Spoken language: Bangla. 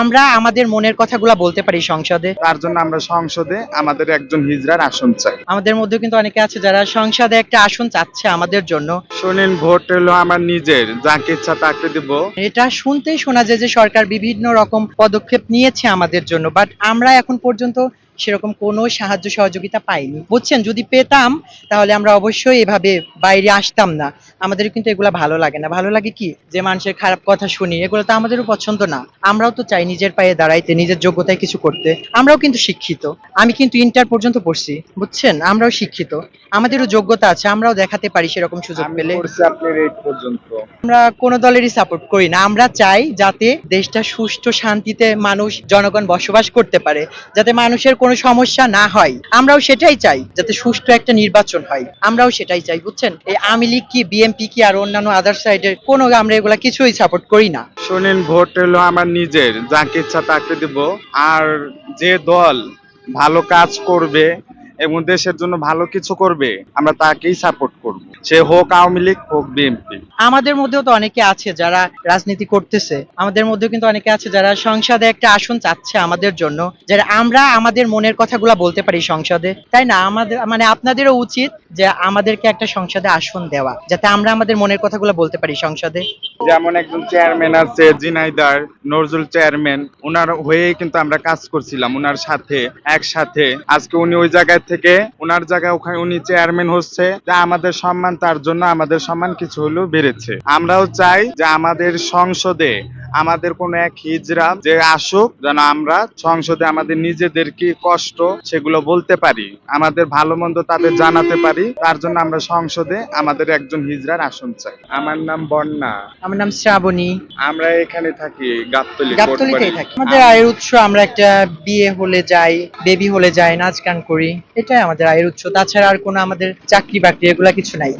আমরা আমাদের মনের কথাগুলো বলতে পারি সংসদে? তার জন্য আমরা সংসদে আমাদের একজন হিজড়ার আসন চাই। আমাদের মধ্যে কিন্তু অনেকে আছে যারা সংসদে একটা আসন চাচ্ছে আমাদের জন্য। শুনেন ভোট হলো আমার নিজের যাকে ইচ্ছা তাকে দিব। এটা শুনতেই শোনা যায় যে সরকার বিভিন্ন রকম পদক্ষেপ নিয়েছে আমাদের জন্য বাট আমরা এখন পর্যন্ত সেরকম কোনো সাহায্য সহযোগিতা পাইনি। বুঝছেন? যদি পেতাম তাহলে আমরা অবশ্যই এভাবে বাইরে আসতাম না। আমাদের কিন্তু এগুলা ভালো লাগে না। ভালো লাগে কি? যে মানুষের খারাপ কথা শুনি এগুলো তো আমাদেরও পছন্দ না। আমরাও তো চাই নিজের পায়ে দাঁড়াইতে নিজের যোগ্যতায় কিছু করতে। আমরাও কিন্তু শিক্ষিত। আমি কিন্তু ইন্টার পর্যন্ত পড়ছি বুঝছেন? আমরাও শিক্ষিত। আমাদেরও যোগ্যতা আছে আমরাও দেখাতে পারি সেরকম সুযোগ পেলে। আমরা কোনো দলেরই সাপোর্ট করি না। আমরা চাই যাতে দেশটা সুষ্ঠু শান্তিতে মানুষ জনগণ বসবাস করতে পারে। যাতে মানুষের কোনো সমস্যা না হয়। আমরাও সেটাই চাই যাতে সুষ্ঠু একটা নির্বাচন হয়। আমরাও সেটাই চাই, বুঝছেন? এই আওয়ামী লীগ কি বিএমপি কি, আর অন্যান্য আদার সাইডের কোনো আমরা এগুলা কিছুই সাপোর্ট করি না। শুনেন, ভোট হলো আমার নিজের, যাকে ইচ্ছা তাকে দিব। আর যে দল ভালো কাজ করবে এবং দেশের জন্য ভালো কিছু করবে, আমরা তাকেই সাপোর্ট করব। সে হোক আওয়ামী লীগ, হোক বিএনপি। আমাদের মধ্যেও তো অনেকে আছে যারা রাজনীতি করতেছে, আমাদের মধ্যেও কিন্তু অনেকে আছে যারা সংসদে একটা আসন চাচ্ছে আমাদের জন্য, যারা আমরা আমাদের মনের কথাগুলো বলতে পারি সংসদে। তাই না? আমাদের মানে আপনাদেরও উচিত যে আমাদেরকে একটা সংসদে আসন দেওয়া, যাতে আমরা আমাদের মনের কথাগুলো বলতে পারি সংসদে। যেমন একজন চেয়ারম্যান আছে, জিনাইদার, নজরুল চেয়ারম্যান ওনার হয়ে কিন্তু আমরা কাজ করছিলাম ওনার সাথে, একসাথে। আজকে উনি ওই জায়গায় থেকে ওনার জায়গায় ওখানে উনি চেয়ারম্যান হচ্ছে যা আমাদের সম্মান, তার জন্য আমাদের সম্মান কিছু হলেও বেড়েছে। আমরাও চাই যে আমাদের সংসদে আমাদের কোন এক হিজরা যে আসুক যেন আমরা সংসদে আমাদের নিজেদের কি কষ্ট সেগুলো বলতে পারি আমাদের ভালো মন্দ তাদের জানাতে পারি তার জন্য আমরা সংসদে আমাদের একজন হিজরার আসন চাই। আমার নাম বন্যা। আমার নাম শ্রাবণী। আমরা এখানে থাকি গাবতলি গাবতলিতেই থাকি। আমাদের আয়ের উৎস আমরা একটা বিয়ে হলে যাই বেবি হলে যাই নাচ গান করি। এটাই আমাদের আয়ের উৎস। তাছাড়া আর কোনো আমাদের চাকরি বাকরি এগুলা কিছু নাই।